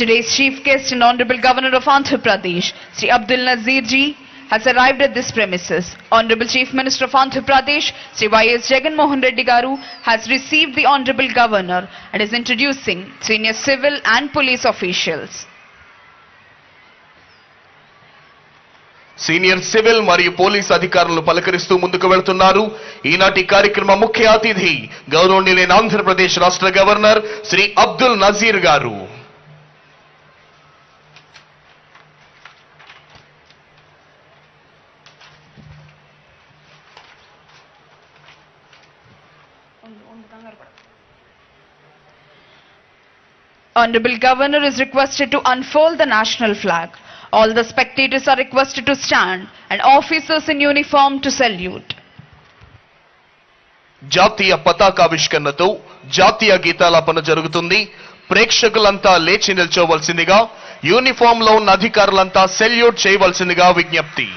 Today's chief guest and Honorable Governor of Andhra Pradesh, Sri Abdul Nazir ji, has arrived at this premises. Honorable Chief Minister of Andhra Pradesh, Sri Y.S. Jagan Mohan Reddy Garu, has received the Honorable Governor and is introducing senior civil and police officials. Senior civil మరియు police అధికారులను పలకరిస్తూ ముందుకు వెళ్తున్నారు ఈనాటి కార్యక్రమ ముఖ్య అతిథి గౌరవనీయులైన ఆంధ్రప్రదేశ్ రాష్ట్ర గవర్నర్ శ్రీ అబ్దుల్ నజీర్ గారు కంగారు Honorable Governor is requested to unfold the national flag. All the spectators are requested to stand and officers in uniform to salute. జాతీయ పతాకావిష్కరణతో జాతీయ గీతాలాపన జరుగుతుంది ప్రేక్షకులంతా లేచి నిల్చోవలసిందిగా యూనిఫామ్లో ఉన్న అధికారులంతా సెల్యూట్ చేయవలసిందిగా విజ్ఞప్తి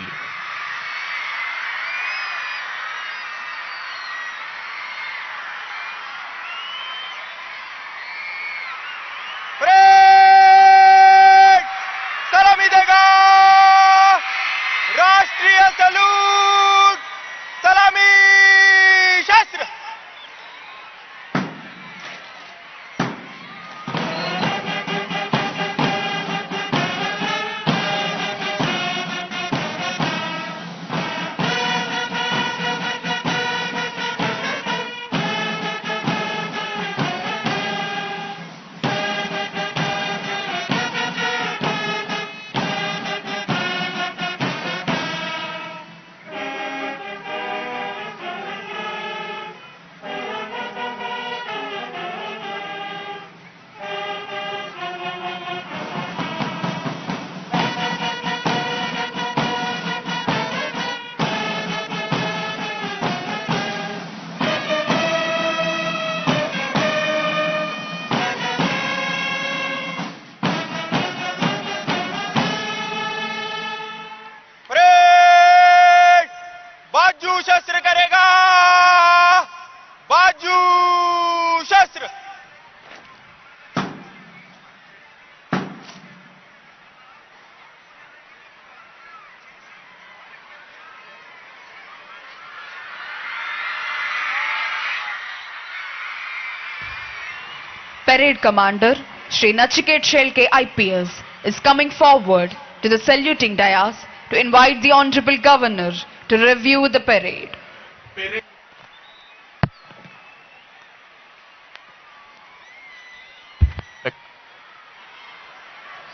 Parade Commander Sri Nachiket Shelke IPS is coming forward to the saluting dais to invite the Honorable Governor to review the parade.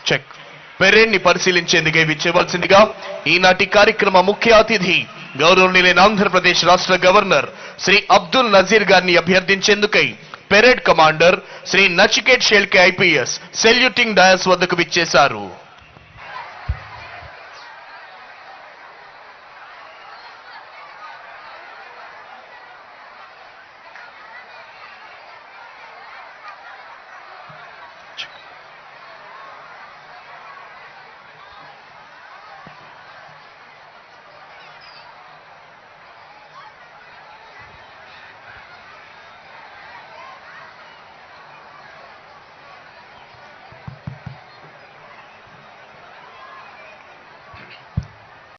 Check parade ని పరిశీలించేందుకే విచ్చేవలసిందిగా ఈనాటి కార్యక్రమ ముఖ్య అతిథి గౌరవనీయులైన ఆంధ్రప్రదేశ్ రాష్ట్ర గవర్నర్ శ్రీ అబ్దుల్ నజీర్ గారిని అభ్యర్థించేందుకై parade commander Shri Nachiket Shelke IPS saluting dais వద్దకు విచ్చేశారు.